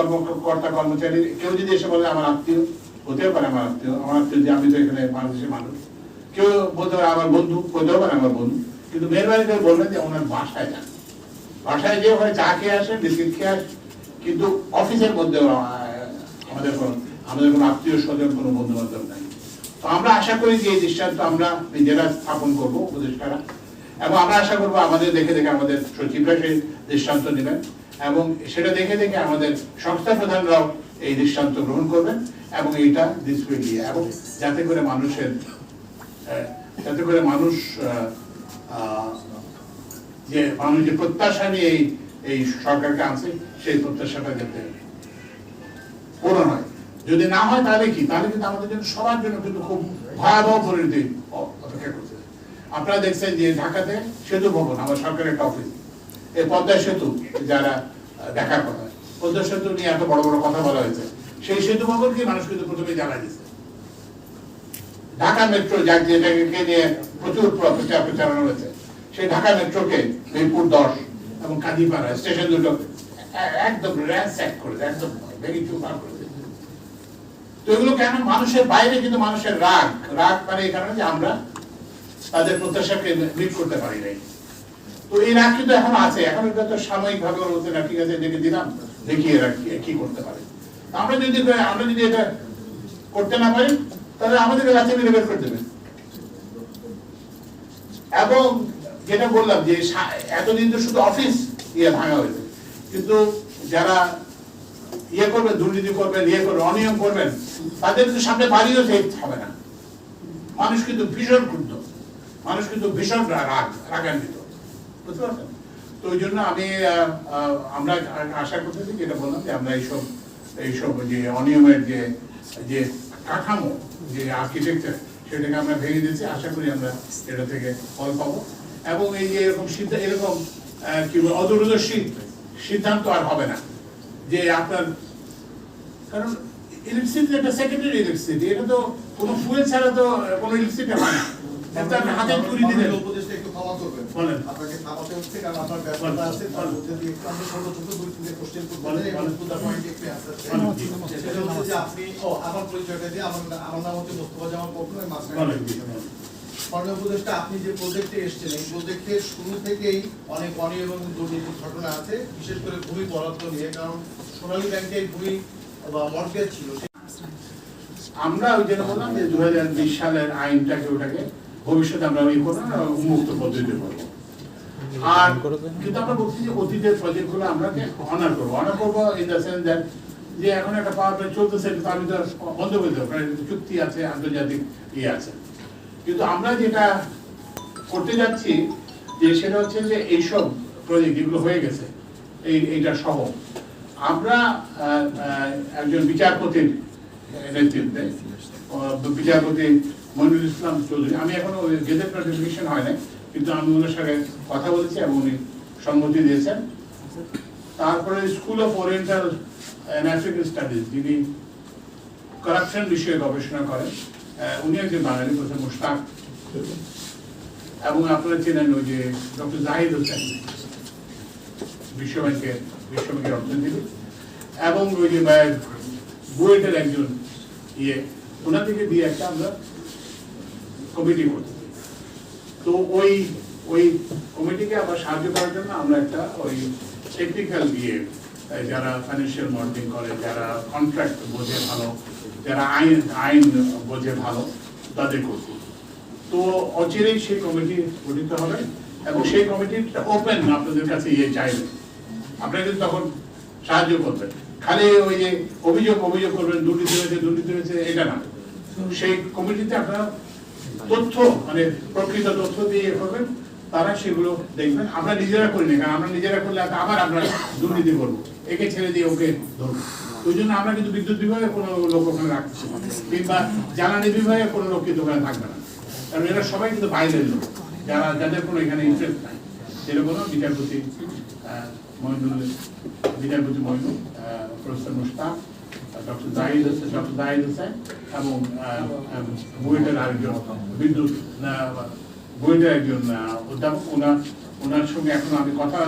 কর্মকর্তা কর্মচারী, কেউ যদি এসে বলে আমার আত্মীয়, হতেও পারে আমার আত্মীয়। আমার আত্মীয় যে আমি তো এখানে বাংলাদেশের মানুষ। কেউ বলতে পারে আমার বন্ধু, হতেও পারে আমার বন্ধু। কিন্তু মেহরবানি করে বলবেন যে ওনার বাসায় যান। বাসায় যে ওখানে চা খেয়ে আসে বিস্কিট খেয়ে আসে কিন্তু অফিসের মধ্যে আমাদের কোনো আমাদের কোনো আত্মীয় স্বজন, কোনো বন্ধু বান্ধব নাই। তো আমরা আশা করি যে এই দৃষ্টান্ত আমরা নিজেরা স্থাপন করব, উপদেষ্টারা। এবং আমরা আশা করব আমাদের দেখে দেখে আমাদের সচিবরা সেই দৃষ্টান্ত নেবেন এবং সেটা দেখে দেখে আমাদের সংস্থা প্রধানরাও এই দৃষ্টান্ত গ্রহণ করবেন এবং এইটা ডিসপ্লে দিয়ে, এবং যাতে করে মানুষের যাতে করে মানুষ যে মানুষ যে প্রত্যাশা নিয়ে এই এই সরকারকে আনছে, সেই প্রত্যাশাটা যাতে পূরণ হয়। যদি না হয় তাহলে কি? তাহলে কিন্তু আমাদের জন্য সবার জন্য কিন্তু খুব ভয়াবহ পরিণতি আপনারা দেখছেন যে ঢাকাতে সেতু ভবন, আমার সরকারের একটা অফিস এই পদ্মা সেতু, যারা দেখার কথা। পদ্মা সেতু নিয়ে এত বড় বড় কথা বলা হয়েছে। সেই সেতু ভবনকে মানুষ কিন্তু প্রথমে জানা দিচ্ছে ঢাকা মেট্রো, যার যেটাকে নিয়ে প্রচুর প্রচার প্রচারণা হয়েছে, সেই ঢাকা মেট্রোকে মিরপুর দশ এবং কাঁদিপাড়া স্টেশন দুটো একদম র্যান্স্যাক করে একদম ভেঙে চুরমার করে তো এগুলো কেন? মানুষের বাইরে কিন্তু মানুষের রাগ। রাগ মানে এই কারণে যে আমরা তাদের প্রত্যাশাকে মিট করতে পারি নাই। তো এই রাগ কিন্তু এখন আছে। এখন এটা তো সাময়িক ভাবে ওরা বলছে না, ঠিক আছে, দেখে দিলাম। দেখি এরা কি- করতে পারে। আমরা যদি আমরা যদি এটা করতে না পারি, তাহলে আমাদেরকে লাথি মেরে বের করে দেবে। এবং যেটা বললাম যে এতদিন তো শুধু অফিস ইয়ে ভাঙা হয়েছে। কিন্তু যারা ইয়ে করবেন দুর্নীতি করবেন ইয়ে করবেন অনিয়ম করবেন, তাদের কিন্তু সামনে বাড়িও সেফ হবে না। মানুষ কিন্তু ভীষণ ক্রুদ্ধ মানুষ কিন্তু ভীষণ রাগ রাগান্বিত। বুঝতে পারছেন? তো ওই জন্য আমি আমরা আশা করতেছি যেটা বললাম যে আমরা এইসব এইসব যে অনিয়মের যে যে কাঠামো, যে আর্কিটেকচার সেটাকে আমরা ভেঙে দিচ্ছি আশা করি আমরা এটা থেকে ফল পাবো। এবং এই যে এরকম সিদ্ধা, এরকম কি বলে, অদূরদর্শী সিদ্ধান্ত আর হবে না। যে আপনার, কারণ ইলেকট্রিসিটি একটা সেকেন্ডারি ইলেকট্রিসিটি এটা তো কোনো ফুয়েল ছাড়া তো, কোনো ইলেকট্রিসিটি হয় না। আপনি হাতে তুলি দিলেন উপদেশটা একটু ক্ষমা করবেন। বলেন। আপনাকে থামাতে হচ্ছে কারণ আপনার ব্যস্ততা আছে, তার মধ্যে দিয়ে একটু আমরা ছোট ছোট দুই তিনটে question করতে এবং বলেন। to একটু answer চাই। বলেন, জি। সেটা হচ্ছে যে আপনি, ও, আমার পরিচয়টা দিয়ে, আমার আমার নাম হচ্ছে মোস্তফা জামাল পপ্পু, আমি মাঝখানে বলেন, জি, ঢুকি। বলেন। মাননীয় উপদেষ্টা, আপনি যে প্রজেক্টে এসেছেন এই প্রজেক্টের শুরু থেকেই অনেক অনিয়ম এবং দুর্নীতির ঘটনা আছে বিশেষ করে ভূমি বরাদ্দ নিয়ে কারণ সোনালী ব্যাংকে ভূমি বা মর্গেজ ছিল আমরা ওই জন্য বললাম যে দু হাজার বিশ সালের আইনটাকে ওটাকে ভবিষ্যতে আমরা ওই করব না উন্মুক্ত পদ্ধতিতে করব আর কিন্তু আমরা বলছি যে অতীতের প্রজেক্টগুলো আমরা অনার করব। অনার করব ইন দ্য সেন্স দ্যাট যে এখন একটা পাওয়ার প্ল্যান্ট চলতেছে, কিন্তু আমি তো বন্ধ করে দেবো চুক্তি আছে, আন্তর্জাতিক ইয়ে আছে। কিন্তু আমরা যেটা করতে যাচ্ছি, যে সেটা হচ্ছে যে এইসব প্রজেক্ট যেগুলো হয়ে গেছে, এই এইটা সহ। আমরা একজন বিচারপতির নেতৃত্বে বিচারপতি মনিরুল ইসলাম চৌধুরী। আমি এখনও গেজেট নোটিফিকেশন হয় নাই, কিন্তু আমি ওনার সাথে কথা বলেছি এবং উনি সম্মতি দিয়েছেন। তারপরে School of Oriental and African Studies যিনি করাপশন বিষয়ে গবেষণা করেন উনি একজন বাঙালি প্রথম মুশতাক। এবং আপনারা চেনেন ওই যে ডক্টর জাহিদ হোসেন বিশ্ব ব্যাংকের বিশ্ব ব্যাংকের অর্থনীতিবিদ। এবং ওই যে বুয়েটের একজন ইয়ে ওনার থেকে দিয়ে একটা আমরা কমিটি করতে তো ওই ওই কমিটিকে আবার সাহায্য করার জন্য আমরা একটা ওই টেকনিক্যাল দিয়ে যারা ফাইন্যান্সিয়াল মডেলিং করে, যারা কন্ট্রাক্ট বোঝে ভালো, যারা আইন আইন বোঝে ভালো, তাদের করছি তো অচিরেই সেই কমিটি গঠিত হবে এবং সেই কমিটিটা ওপেন আপনাদের কাছে ইয়ে চাইবে। কিন্তু তখন সাহায্য করবেন। খালি ওই যে অভিযোগ অভিযোগ করবেন, দুর্নীতি হয়েছে দুর্নীতি হয়েছে, এটা না। সেই কমিটিতে আপনারা তথ্য মানে প্রকৃত তথ্য দিয়ে করবেন তারা সেগুলো দেখবেন। আমরা নিজেরা করি না আমরা নিজেরা করলে আবার আমরা দুর্নীতি করব। একে ছেড়ে দিয়ে ওকে ধরবো। ওই জন্য আমরা কিন্তু বিদ্যুৎ বিভাগে কোনো লোক ওখানে রাখছি কিংবা জ্বালানি বিভাগে কোনো লোক কিন্তু ওখানে থাকবে না। কারণ এরা সবাই কিন্তু বাইরের লোক। যারা যাদের কোনো এখানে ইন্টারেস্ট নাই। যেরকম বিচারপতি আহ, মহিনুল বিচারপতি মহিনুল প্রফেসর মুশতাক ডক্টর এবং বুয়েটের আরেকজন বিদ্যুৎ বুয়েটের একজন অধ্যাপক ওনার ওনার সঙ্গে এখন আমি কথা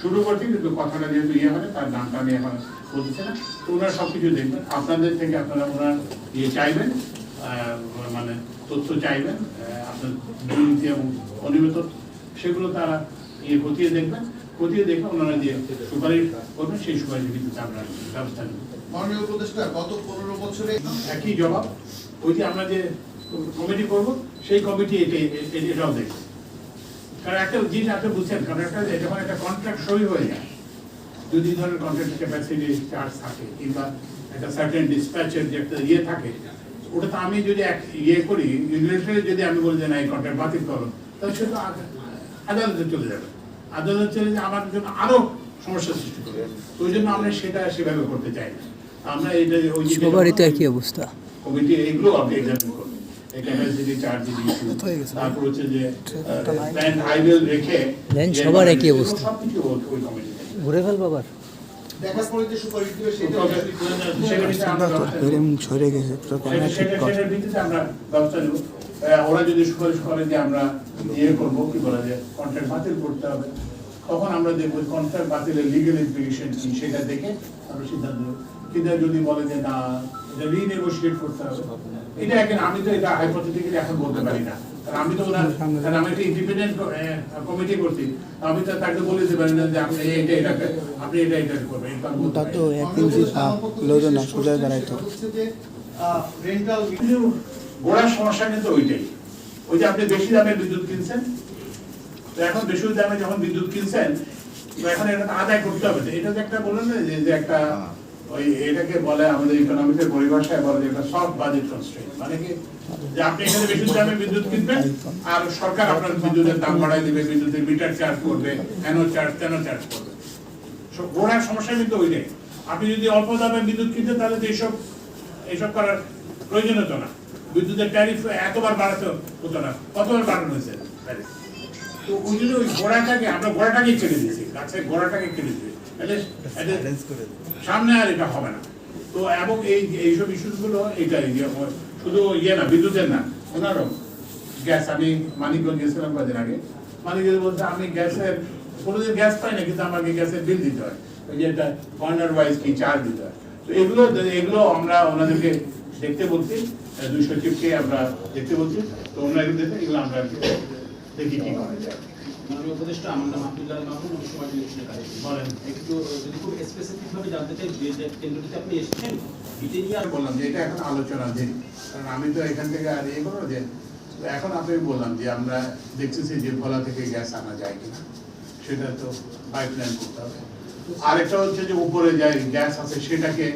শুরু করছি, কিন্তু কথাটা যেহেতু ইয়ে হয় তার নামটা আমি এখন বলতেছি না। তো সব কিছু দেখবেন। আপনাদের থেকে আপনারা ওনার ইয়ে চাইবেন মানে তথ্য চাইবেন আপনার দুর্নীতি এবং অনিয়মিত সেগুলো তারা ইয়ে খতিয়ে দেখবেন। খতিয়ে দেখে ওনারা যে সুপারিশ করবেন, সেই সুপারিশের ভিত্তিতে আমরা ব্যবস্থা নেব। মাননীয় উপদেষ্টা গত পনেরো বছরে একই জবাব। ওই যে আমরা যে কমিটি সেই কমিটি এটাও দেখবে। কারণ একটা জিনিস আপনি বুঝছেন, কারণ একটা যখন একটা কন্ট্রাক্ট সই হয়ে যায় যদি ধরেন কন্ট্রাক্ট ক্যাপাসিটি চার্জ থাকে, কিংবা একটা সার্টেন ডিসপ্যাচের যে একটা ইয়ে থাকে, ওটা তো আমি যদি এক ইয়ে করি ইউনিভার্সিটি যদি আমি বলি যে না, এই কন্ট্রাক্ট বাতিল করো, তাহলে সে তো আদালতে চলে যাবে। আদালত চলে যে আমার জন্য আরও সমস্যা সৃষ্টি করবে। ওই জন্য আমরা সেটা সেভাবে করতে চাই না। আমরা এটা ওই সবারই তো একই অবস্থা। কমিটি এগুলো আপনি এক্সামিন করবেন এই ক্যাপাসিটি চার্জ তারপর হচ্ছে যে প্ল্যান আইডল রেখে Then সবার একই অবস্থা। ঘুরে ফেল বাবার। ওরা যদি সুপারিশ করে যে আমরা ইয়ে করব কি বলা যায় কন্ট্রাক্ট বাতিল করতে হবে। তখন আমরা দেখব কন্ট্রাক্ট বাতিলের লিগেল ইমপ্লিকেশন কি সেটা দেখে আমরা সিদ্ধান্ত নেব। কিন্তু যদি বলে যে না এটা রিনেগোশিয়েট করতে হবে এটা এখন আমি তো এটা হাইপোথেটিক্যালি এখন বলতে পারি না। কারণ আমি তো ওনার কারণ আমি একটা ইন্ডিপেন্ডেন্ট কমিটি করছি। আমি তো তাকে বলে দিতে পারি না যে আপনি এটা এটা আপনি এটা এটা করবেন তা তো না। এক ইঞ্চি পা লইলো না সোজা দাঁড়াইতো গোড়ার সমস্যা কিন্তু ওইটাই। ওই যে আপনি বেশি দামে বিদ্যুৎ কিনছেন তো এখন বেশি দামে যখন বিদ্যুৎ কিনছেন তো এখন এটা আদায় করতে হবে। এটা যে একটা বললেন না যে একটা ওই এটাকে বলে আমাদের ইকোনমিক্সের পরিভাষায় বলে সফট বাজেট কনস্ট্রেন্ট মানে কি? যে আপনি এখানে বেশি দামে বিদ্যুৎ কিনবেন আর সরকার আপনার বিদ্যুতের দাম দিবে বিদ্যুতের মিটার চার্জ করবে এনো চার্জ তেন চার্জ করবে। গোড়ার সমস্যা কিন্তু ওইটাই। আপনি যদি অল্প দামে বিদ্যুৎ কিনতেন তাহলে তো এইসব এইসব করার প্রয়োজন হতো না। বিদ্যুতের ট্যারিফ এতবার বাড়াতে হতো না। কতবার বাড়ানো হয়েছে ট্যারিফ তো ওই জন্য ওই গোড়াটাকে আমরা গোড়াটাকেই কেটে দিয়েছি। গাছের গোড়াটাকে কেটে দিয়েছি। তাহলে সামনে আর এটা হবে না। তো এবং এই এইসব ইস্যুগুলো এটাই যে শুধু ইয়ে না বিদ্যুতের না ওনারও গ্যাস। আমি মানিকগঞ্জ গেছিলাম কদিন আগে। মানিকগঞ্জ বলছে আমি গ্যাসের কোনোদিন গ্যাস পাই না কিন্তু আমাকে গ্যাসের বিল দিতে হয়। ওই যে একটা কর্নার ওয়াইজ কি চার্জ দিতে হয়। তো এগুলো এগুলো আমরা ওনাদেরকে দেখতে বলছি দুই সচিবকে আমরা দেখতে বলছি। তো ওনারা এগুলো দেখে এগুলো আমরা দেখি কি করা মাননীয় উপদেষ্টা আমার নাম আব্দুল্লাহ মাহমুদ আমি ইলেকশনে কাজ বলেন। একটু যদি খুব স্পেসিফিক ভাবে জানতে চাই যে যে কেন্দ্রটিতে আপনি এসেছেন এটা নিয়ে আর বললাম যে এটা এখন আলোচনা দিন কারণ আমি তো এখান থেকে আর ইয়ে করব যে এখন আপনি বললাম যে আমরা দেখতেছি যে ভোলা থেকে গ্যাস আনা যায় কিনা সেটা তো পাইপলাইন করতে হবে। আরেকটা হচ্ছে যে উপরে যায় গ্যাস আছে সেটাকে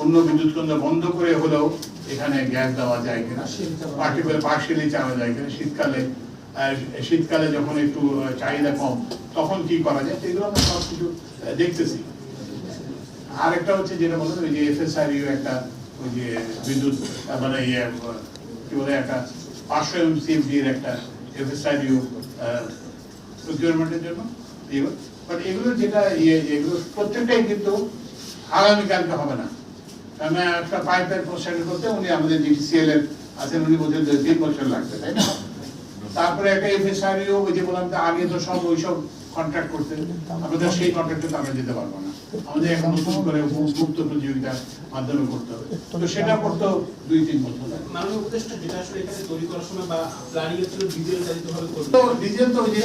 অন্য বিদ্যুৎ কেন্দ্র বন্ধ করে হলেও এখানে গ্যাস দেওয়া যায় কিনা পার্টিকুলার পার্সিয়ালি চালানো যায় কিনা শীতকালে শীতকালে যখন একটু চাহিদা কম, তখন কি করা যায়? সেগুলো আমরা সব কিছু দেখতেছি। আরেকটা হচ্ছে যেটা বললেন ওই যে এফএসআরইউ একটা, ওই যে বিদ্যুৎ মানে ইয়ে কি বলে, একটা পাঁচশো এমসিএফডি এর একটা এফএসআরইউ প্রকিউরমেন্টের জন্য এগুলো। বাট এগুলো যেটা ইয়ে এগুলো প্রত্যেকটাই কিন্তু আগামীকালকে হবে না। কারণ একটা পাইপের প্রসারিত করতে উনি আমাদের জিটিসিএল এর আছেন, উনি বলছেন তিন বছর লাগবে, তাই না? তারপরে একটা এফএসআরইও ওই যে বললাম যে আগে তো সব ওইসব কন্ট্রাক্ট করতে আমাদের সেই কন্ট্রাক্টে তো আমরা যেতে পারব না। আমাদের এখন নতুন করে মুক্ত প্রতিযোগিতার মাধ্যমে করতে হবে। তো সেটা করতেও দুই তিন বছর লাগে। মাননীয় উপদেষ্টা যেটা আসলে এখানে তৈরি করার সময় বা প্ল্যানিং ছিল ডিটেল চালিত ভাবে করবে। তো ডিজেল তো যে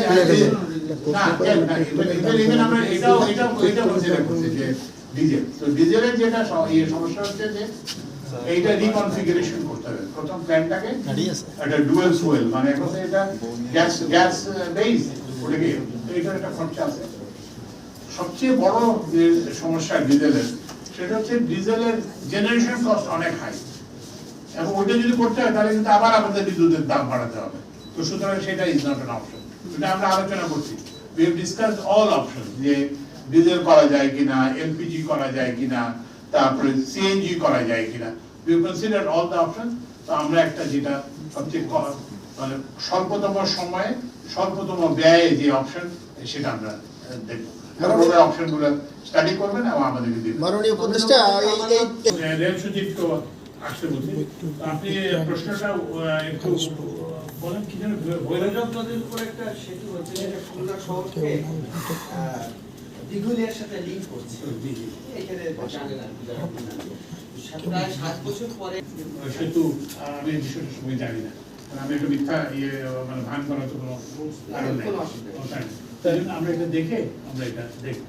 না না ইভেন ইভেন আমরা এটাও এটাও এটাও কনসিডার করছি যে ডিজেল তো ডিজেলের যেটা ইয়ে সমস্যা হচ্ছে যে এইটা রিকনফিগারেশন করতে হবে প্রথম প্ল্যানটাকে একটা ডুয়েল ফুয়েল মানে এখন তো এটা গ্যাস গ্যাস বেস ওটাকে। এটার একটা খরচা আছে। সবচেয়ে বড় যে সমস্যা ডিজেলের সেটা হচ্ছে ডিজেলের জেনারেশন কস্ট অনেক হাই এবং ওইটা যদি করতে হয় তাহলে কিন্তু আবার আমাদের বিদ্যুতের দাম বাড়াতে হবে। তো সুতরাং সেটা ইজ নট অ্যান অপশন এটা আমরা আলোচনা করছি। We have discuss all option যে ডিজেল করা যায় কিনা এলপিজি করা যায় কিনা তারপরে সিএনজি করা যায় কিনা। We consider all the option তো আমরা একটা যেটা সবচেয়ে মানে স্বল্পতম সময়ে স্বল্পতম ব্যয়ে যে অপশন সেটা আমরা দেখব। অপশনগুলো স্টাডি করবেন এবং আমাদেরকে দিবেন। মাননীয় উপদেষ্টা রেল সুচিত তো আসতে বলছি আপনি প্রশ্নটা একটু বলেন কি যেন ভৈরব নদীর উপর একটা সেতু হচ্ছে যেটা খুলনা শহরকে দিঘুলিয়ার সাথে লিঙ্ক করছে। এখানে সাত আমি এই সময় জানি না। আমি একটা মিথ্যা ইয়ে মানে ভান করার তো কোনো কারণ নেই। কোনো অসুবিধা নেই। কোনো কারণ নেই। তাই জন্য আমরা এটা দেখে আমরা এটা দেখব।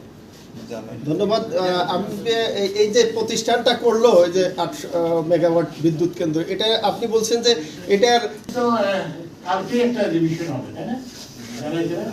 ধন্যবাদ। আমি এই- এই যে প্রতিষ্ঠানটা করল ওই যে আটশো মেগাওয়াট বিদ্যুৎ কেন্দ্র এটা আপনি বলছেন যে এটার কালকে একটা রিভিশন হবে তাই না? জানা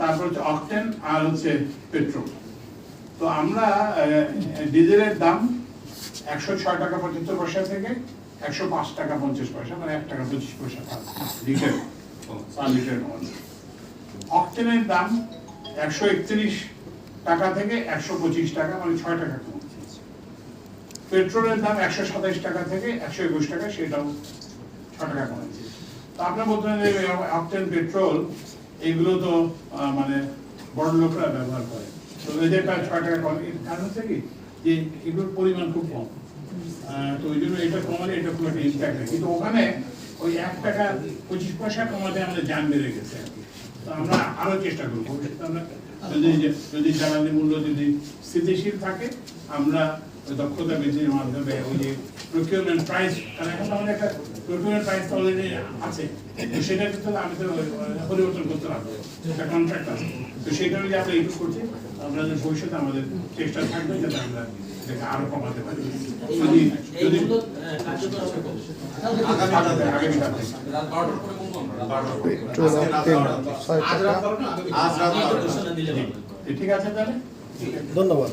তারপর হচ্ছে অকটেন আর হচ্ছে পেট্রোল তো আমরা ডিজেলের দাম একশো ছয় টাকা পঁচাত্তর পয়সা থেকে একশো পাঁচ টাকা পঞ্চাশ পয়সা মানে এক টাকা পঁচিশ পয়সা লিটার, পার লিটার কমানো অকটেনের দাম একশো একত্রিশ টাকা থেকে একশো পঁচিশ টাকা মানে ছয় টাকা কমছে পেট্রোলের দাম একশো সাতাইশ টাকা থেকে একশো একুশ টাকা, সেটাও ছ টাকা কমেছে তো আপনার বলতে পারেন যে অকটেন পেট্রোল এগুলো তো মানে বড় লোকরা ব্যবহার করে। তো এদের প্রায় ছয় টাকা কমে কারণ হচ্ছে কি? যে এগুলোর পরিমাণ খুব কম। তো ওই জন্য এটা কমালে এটা খুব একটা ইম্প্যাক্ট নেই। কিন্তু ওখানে ওই এক টাকা পঁচিশ পয়সা কমাতে আমাদের যান বেড়ে গেছে তো আমরা আরও চেষ্টা করব। যদি যদি জ্বালানি মূল্য যদি স্থিতিশীল থাকে, আমরা দক্ষতা বৃদ্ধির মাধ্যমে ওই যে প্রকিউরমেন্ট প্রাইস কারণ এখন আমাদের একটা প্রকিউরমেন্ট প্রাইস তো অলরেডি আছে। তো সেটা কিন্তু আমি তো পরিবর্তন করতে পারব। একটা কন্ট্রাক্ট আছে। তো সেটা যদি আমরা ইউজ করছি আমরা ভবিষ্যতে আমাদের চেষ্টা থাকবে যাতে আমরা আরও কমাতে পারি। যদি যদি। ঠিক আছে তাহলে? ধন্যবাদ।